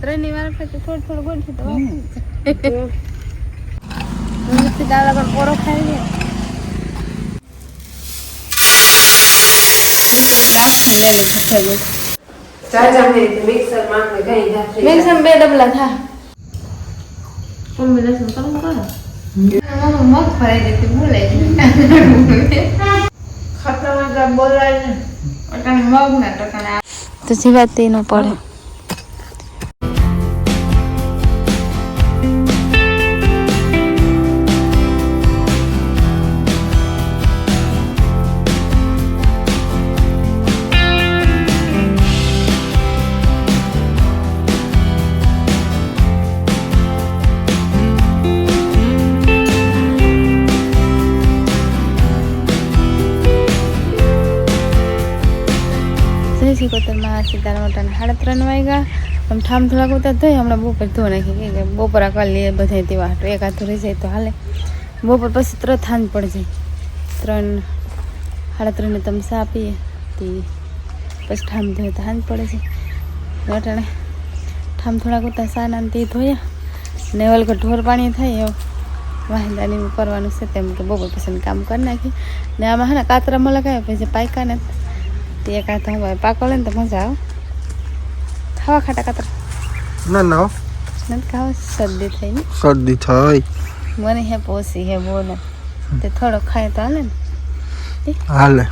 ત્રણની વાર પછી થોડું થોડું ગોઠવી તો વાપરી પણ પોરો ખાઈ લે મિક્સર બે ડબલા થા. કરવું કરો. મગ ફરાઈ દેતી બોલાય અટાણે મગ ના ટકાણે તો જીવાતી ન પડે. શ્રી કોતરમાં સીતારામ મોટાને સાડા ત્રણ વાગ્યા. આમ ઠામ થોડાક ઉતા થઈ હમણાં બપોર ધો નાખી. કે બપોરા કરી લઈએ બધા તેવા હાટો એક હાથો રહી જાય તો હાલે. બપોર પછી તરત થાન પડી જાય. ત્રણ સાડા ત્રણને તમે ચા પીએ. તે પછી ઠામ ધોઈએ તો હાન પડે છે. અટાણે ઠામ થોડાક ઉતા સાના તે ધોયા. ને વલકો ઢોર પાણી થાય એવું વાહિંદાની કરવાનું છે તેમ કે બપોર પછી કામ કરી નાખી ને આમાં હે ને કાતરા મલકાય પછી પાયકા ને તે એક હાથ હવે પાકો લે ને તો મજા આવે ખાવા ખાટા કાતર ના ના. નથી ખાવા શરદી થઈ ને શરદી થઈ મને હે પોસી હે બોલો તે થોડો ખાય તો હાલે ને હાલે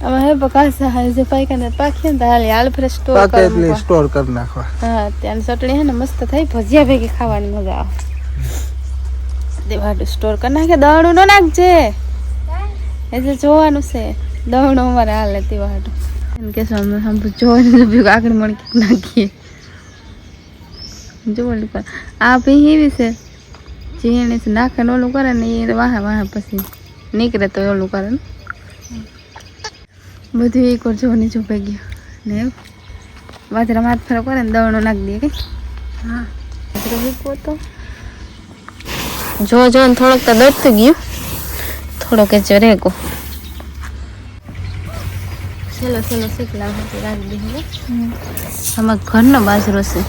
આમાં હે બકાસ હાલ જે પાયકા ને પાખીએ ને તો હાલે હાલ ફ્રેશ સ્ટોર કરી એટલે. સ્ટોર કરી નાખવા હા ત્યાં ચટણી હે ને મસ્ત થઈ ભજીયા ભેગી ખાવાની મજા આવે દેવાડું સ્ટોર કરી નાખે દવણું ન નાખજે એ જે જોવાનું છે. દવડો અમારે હાલે તેવાડું એમ કે ભેગું આગળ મળી નાખીએ. જોવાનું કર આ ભી એવી છે. જીણે છે નાખે ને ઓલું કરે ને એ વાહે વાહે પછી નીકળે તો ઓલું કરે ને. બધું એક વાર જોવાની ચૂપે ગયું. ને એવું. બાજરામાં હાથ ફેરો કરે ને દવણો નાખી દે કઈ? હા. તો. જો જો થોડોક તો દોડતું ગયું. થોડોક જ રેગો સેલો સેલો શીખલા હતી રાખી દીધું આમાં ઘરનો બાજરો છે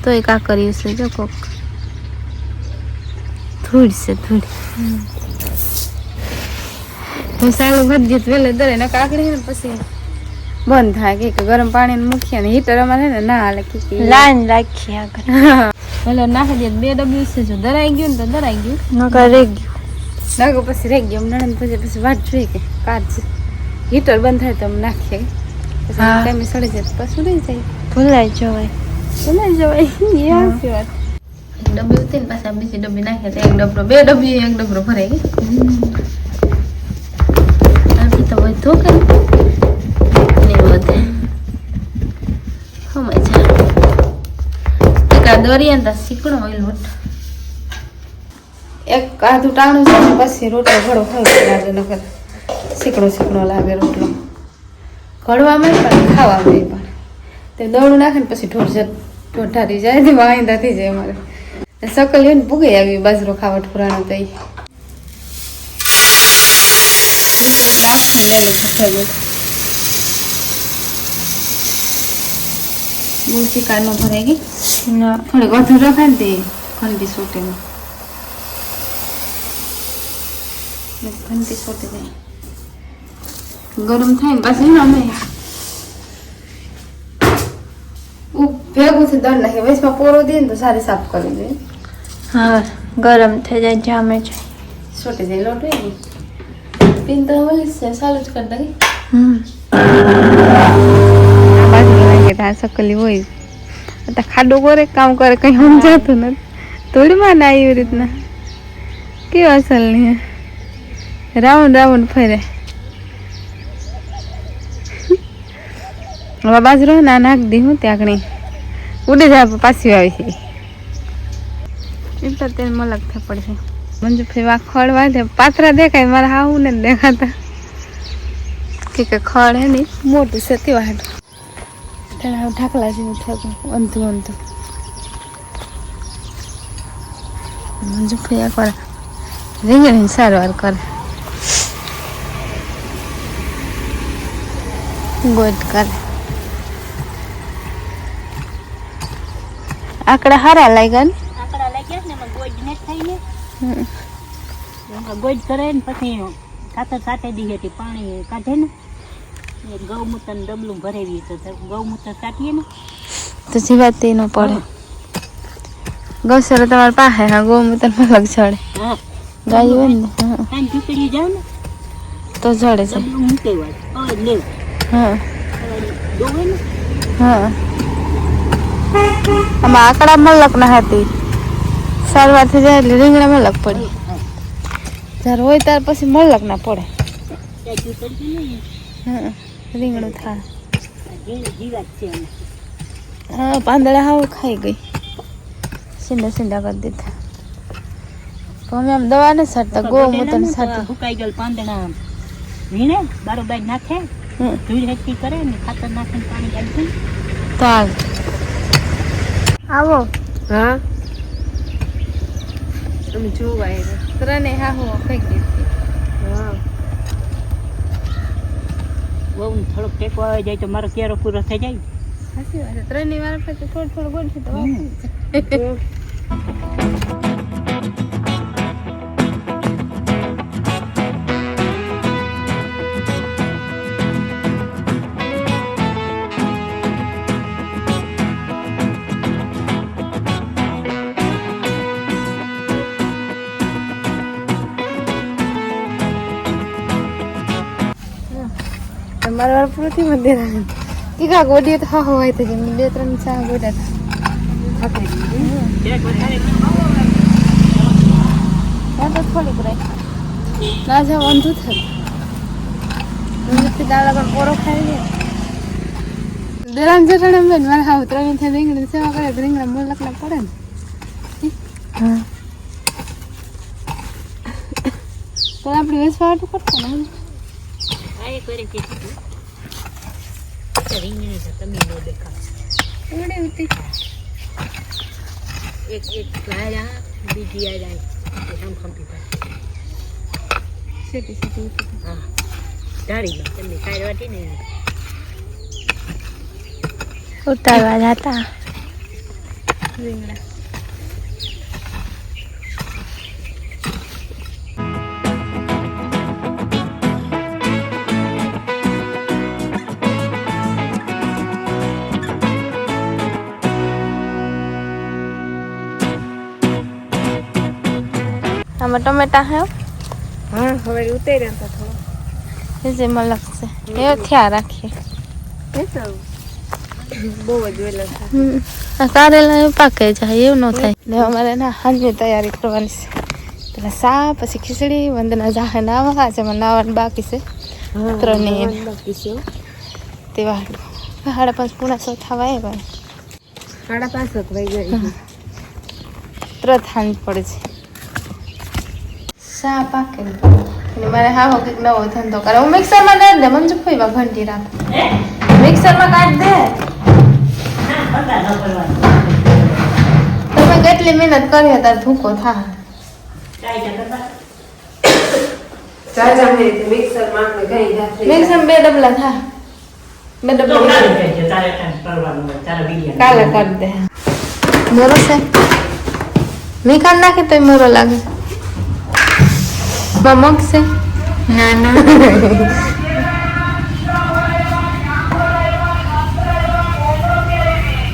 તો એક આ કર્યું છે જો કોક ધૂળ છે ધૂળ હું સારું ભરી દઉં વેલે દરે ને કાકડી ને પછી બંધ થાય કે ગરમ પાણી મૂકીએ ને હીટર અમારે ને ના હાલે કે લાઈન રાખી આગળ પેલો નાખી દે બે ડબ્લ્યુ છે જો દરાઈ ગયું ને તો દરાઈ ગયું નકર રહી ગયું નાગો પછી રહી ગયો નણંદ પછી પછી વાત જોઈ કે કાચ હીટર બંધ થાય તો અમે નાખીએ. પછી ટાઈમે સડી જાય પછી રહી જાય. ભૂલાઈ જવાય. ભૂલાઈ જવાય. એ હાચી વાત. એક ડબ્બી ઉતરી પાછા બીજી ડબ્બી નાખે તો એક ડબરો બે ડબ્બી એક ડબરો ભરાઈ ગઈ તો વધુ કે ને વધે હો મજા. એક આ દોરિયા ને શીકણો હોય લોટ એક આધું ટાણું છે ને, પછી રોટલો ઘડો હોય લાગે, નકર શીકણો સીકડો લાગે રોટલો. ઘડવામાં પણ ખાવામાં પણ. તે દોડું નાખે ને પછી ઢોર જત ઢોઢારી જાય તે વાંદા થઈ જાય અમારે. સકલ ને ભૂગી આવી બાજરો ખાવા ઠોરાનો તો ઈ. બહુ શિકાર નો ભરાઈ ગઈ. થોડીક વધુ રખાય ને તે ઘંટી સોટે ઘંટી સોટે જાય ગરમ થાય ને પાછી ને અમે ઉ ભેગું થી દળ નાખે વચમાં પોરો દે ને તો સારી સાફ કરી દે હા ગરમ થઈ જાય જામે જાય સોટે જાય લોટ હોય ને પિન તો વળી છે સારું જ કરી દે હમ આ બાજુ લાગે તો આ સકલી હોય અત્યારે ખાડો કરે કામ કરે કઈ સમજાતું નથી થોડી માં ના એવી રીતના કેવું અસલ નહીં રાઉન્ડ રાઉન્ડ ફરે. હવે બાજરો ના નાખ દી હું ત્યાં આગળ. ઉડે જાય પાછી આવી છે. એટલે તેને મલક થઈ પડશે. મંજુ ફેવા ખડ વાંધે પાત્રા દેખાય મારા હાવ ને દેખાતા. કે કે ખડ હે ને. મોટું છે તે વાટ તેને હવે ઢાકલા જેવું થયું અંધું અંધું. મંજુ ફેયા કરે રીંગણી સારવાર કરે. ગોદ કરે આકડા હારા લાગ્યા ને આકડા લાગ્યા ને એમાં ગોજ ને થઈ ને ગોજ કરે ને પછી ખાતર સાથે દીધે પાણી કાઢે ને એ ગૌમૂત્ર ડબલું ભરેવી તો ગૌમૂત્ર કાઢીએ ને તો જીવાત ન પડે ગૌસર તમારા પાસે હા ગૌમૂત્ર પલક ચડે ગાય હોય ને હા ઝૂકડી જાવ ને તો જડે છે મૂકી હોય હા. હા આમાં આકડા મલક ના હતી. સારવારથી જાય એટલે રીંગણા મલક પડી. જ્યારે હોય ત્યાર પછી મલક ના પડે. હા રીંગણું થાય. હા, પાંદડા હાવ ખાઈ ગઈ. સીંડા સીંડા કરી દીધા. અમે આમ દવા ને છાંટતા, ગૌમૂત્ર ને છાંટતા. ગયેલ પાંદડા. વીણે? બારોબાર નાખે? હમ. ધૂળ હેઠી કરે ને ખાતર નાખીને પાણી કાઢી તો આવો. હા? તમે જોવા ત્રણે હા હું ફેંકી હા. બહુ થોડોક ટેકો આવી જાય તો મારો કેરો પૂરો થઈ જાય. સાચી વાત છે. વાર પછી થોડું થોડું ગોઠવી તો તમારે વાર પૂરું થયું મંદિર કે કા ગોડીએ તો હા હોય તો જેમ બે ત્રણ ચા ગોડા હતા. હા તો થોડીક રહી ના જાવ વાંધો થાય. દાળ પણ પોરો ખાઈ લે. દેરાન જેઠાણ એમ બેન મારે હાવ ત્રણ થઈ રીંગણી સેવા કરે તો રીંગણા મોલક ના પડે ને. હા. તો આપણે વેસવા કરતા ને? એક વાર કે રીંગણી છે તમે ન ઉતી? એક એક લાયા બીજી આ જાય આમ ખંપી પાડી સીટી સીટી ઉતી. હા. ઢાળી લો તમે કાંઈ વાટી ને ઉતારવા જતા. રીંગણા. આમાં ટમેટા હે હા. હવે ઉતાર્યા તો થોડો. જે છે એ થયા રાખીએ. બહુ જ વેલો. આ કારેલા પાકે જાય એવું ન થાય. ને અમારે ના હાંજની તૈયારી કરવાની છે. પેલા સા પછી ખીચડી વંદના જાહે નાવા. આજે મને નાવાનું બાકી છે. ત્રણેય. બાકી છે તે વાળું સાડા પાંચ પૂણા સો થવા આવ્યા. સાડા પાંચ વહી ગઈ પડે છે. સા પાકે ને એટલે મારે હાવો કંઈક નવો ધંધો કરે હું મિક્સરમાં કાઢી દે મંજુ કોઈ ઘંટી રાખ મિક્સરમાં કાઢી દે તમે કેટલી મહેનત કરી ત્યારે ભૂકો થા ચાચા મેં મિક્સરમાં આપણે ગઈ જાતે મિક્સર બે ડબલા થા બે ડબલા કાલે કરી દે મોરો છે મેં કાઢ નાખે તો મોરો લાગે માં મગ છે ના ના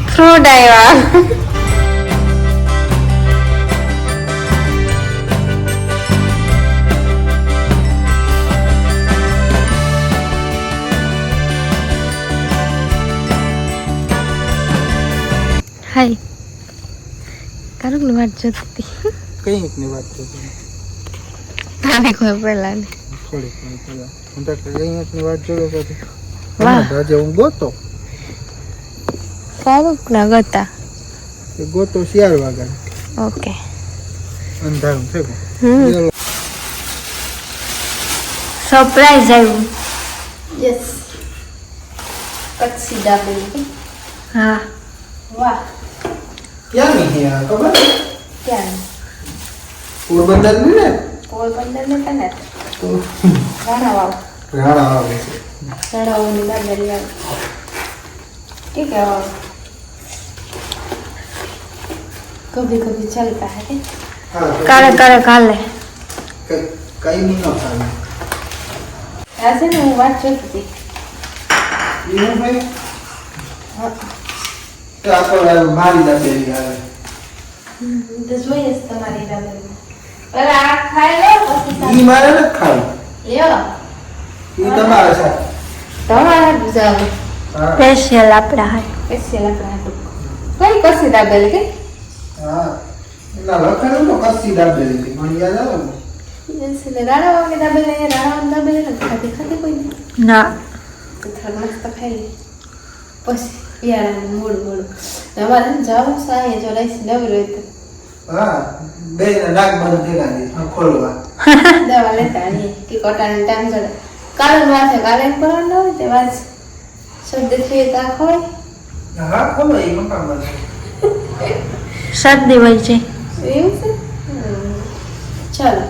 ફ્રૂટ આવ્યા હાય કારુકની વાટ જોતી હતી કઈ એકની વાત તો તમે કોઈ પહેલા ને થોડી ઘણી પેલા હું તો કઈ વાત જોયો પછી વાહ. આજે હું ગોતો કારુક ના ગતા એ ગોતો શિયાળ વાગડ ઓકે. અંધારું છે સરપ્રાઈઝ આવ્યું. યસ કચ્છી દાબેલી. હા. વાહ. ક્યાં ની ખબર? ક્યાં? પોરબંદરની? ને પોરબંદર ને કને તો રાણા વાવ રાણા આવે છે રાણાઓની દાબેલી આવે ઠીક હે વાવ કભી કભી ચલતા હે કે હા કાલે કાલે કાલે કઈ કઈ નહીં ન ખાય આ છે ને હું વાત જોતી હતી એવું ભાઈ તો આ તો મારી દાબેલી અરે આ ખાઈ લો પછી ઈ મારે નથી ખાવું. લ્યો. ઈ તમારે સાથે તમારા જાવ. સ્પેશિયલ કઈ કસી દાબેલી કે હા. ના લખેલું તો કસી દાબેલી હતી મને યાદ આવે ને? રાણા વાગે દાબેલી રાણા દાબેલી ખાધી ખાધી કોઈ ના. થોડું મસ્ત ખાઈ લે. પછી પિયારાનું મૂળ મૂળ. અમારે જવું સાંજે જો રહીશ નવી હોય તો હા બે નાક બંધ ભેગા દે ખોલવા. દવા લેતા આવીએ કે કોટાનો ટાઈમ જોડે. કાલે માથે કાલે કરવાનું હોય તે વાત શબ્દ થઈ તા ખોય હા ખોલો એ મકાન બંધ શરદી હોય છે. એવું છે? ચાલો.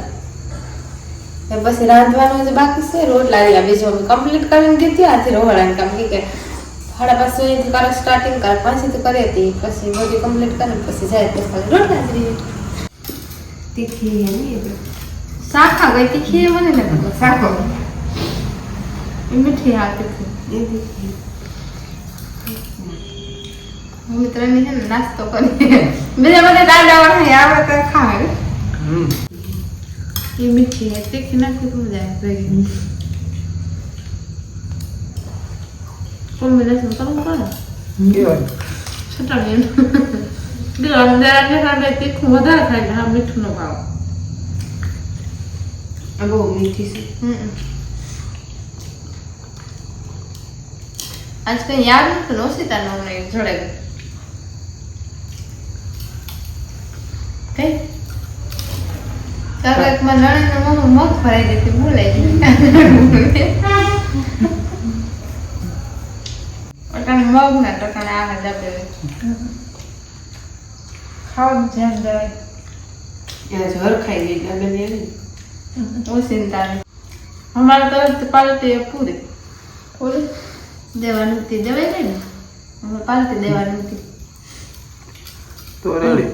પછી રાંધવાનું જે બાકી છે રોટલા રહ્યા બીજું કમ્પ્લીટ કરીને દીધી આથી રોવાળાને કામ કે સાડા પાંચ વાગ્યાથી કાલે સ્ટાર્ટિંગ કાલે પાંચથી કરી હતી પછી બધી કમ્પ્લીટ કરીને પછી જાય પછી ખાલી રોટલા જ રહીએ તીખી હે ને એ શાખા ગઈ તીખી એ મને નથી ખબર શાખો એ મીઠી હા તીખી એ તીખી હું મિત્રની છે ને નાસ્તો કરી બીજા બધા દાદા વાળા આવે તો ખાવે હમ એ મીઠી હે તીખી નાખી તો મજા આવે ભેગી કોમ્બિનેશન તમે કરો કેવાય છટાણી એનું જો અંદર આજે સાંજે તીખું વધારે થાય ને હા મીઠું નો ભાવ આ બહુ મીઠી છે. આજ કઈ યાદ નથી નોસીતા નો મને જોડે કઈ કાકા માં નણંદ મગ ભરાઈ દેતી બોલાઈ ગઈ મગ ના ટકાણે આ દબે ખાવાનું ધ્યાન દેવાય. એના જર ખાઈ ગઈ દાબેલી એવી ઓસિંતા નહીં. અમારે તરફથી પાલતી પૂરી. પૂરી? દેવાનું હતી દેવાય ગઈ ને? અમે પાલતી દેવાની હતી તો રેડી.